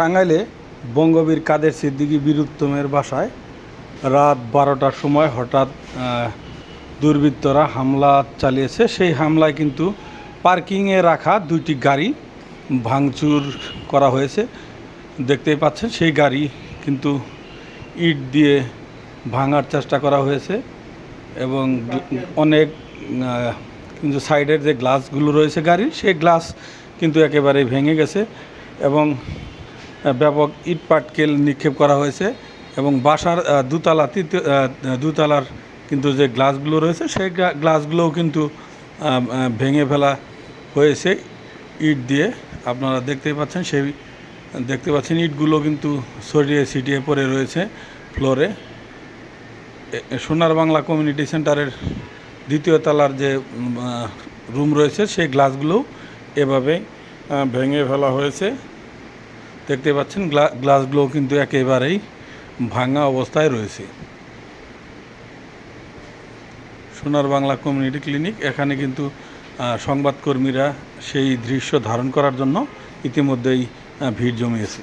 টাঙ্গাইলে বঙ্গবীর কাদের সিদ্দিকী বীরুত্তমের বাসায় রাত বারোটার সময় হঠাৎ দুর্বৃত্তরা হামলা চালিয়েছে। সেই হামলায় কিন্তু পার্কিংয়ে রাখা দুইটি গাড়ি ভাঙচুর করা হয়েছে। দেখতেই পাচ্ছেন, সেই গাড়ি কিন্তু ইট দিয়ে ভাঙার চেষ্টা করা হয়েছে এবং অনেক কিন্তু সাইডের যে গ্লাসগুলো রয়েছে গাড়ির, সেই গ্লাস কিন্তু একেবারে ভেঙে গেছে এবং ব্যাপক ইট পাটকেল নিক্ষেপ করা হয়েছে এবং বাসার দুতলা, তৃতীয় দুতলার কিন্তু যে গ্লাসগুলো রয়েছে, সেই গ্লাসগুলোও কিন্তু ভেঙে ফেলা হয়েছে ইট দিয়ে। আপনারা দেখতেই পাচ্ছেন, সেই, দেখতে পাচ্ছেন ইটগুলো কিন্তু ছড়িয়ে ছিটিয়ে পড়ে রয়েছে ফ্লোরে। সোনার বাংলা কমিউনিটি সেন্টারের দ্বিতীয় তলার যে রুম রয়েছে, সেই গ্লাসগুলো এভাবে ভেঙে ফেলা হয়েছে। দেখতে পাচ্ছেন, গ্লা- গ্লাসগুলো কিন্তু একেবারেই ভাঙা অবস্থায় রয়েছে। সোনার বাংলা কমিউনিটি ক্লিনিক, এখানে কিন্তু সংবাদকর্মীরা সেই দৃশ্য ধারণ করার জন্য ইতিমধ্যেই ভিড় জমিয়েছে।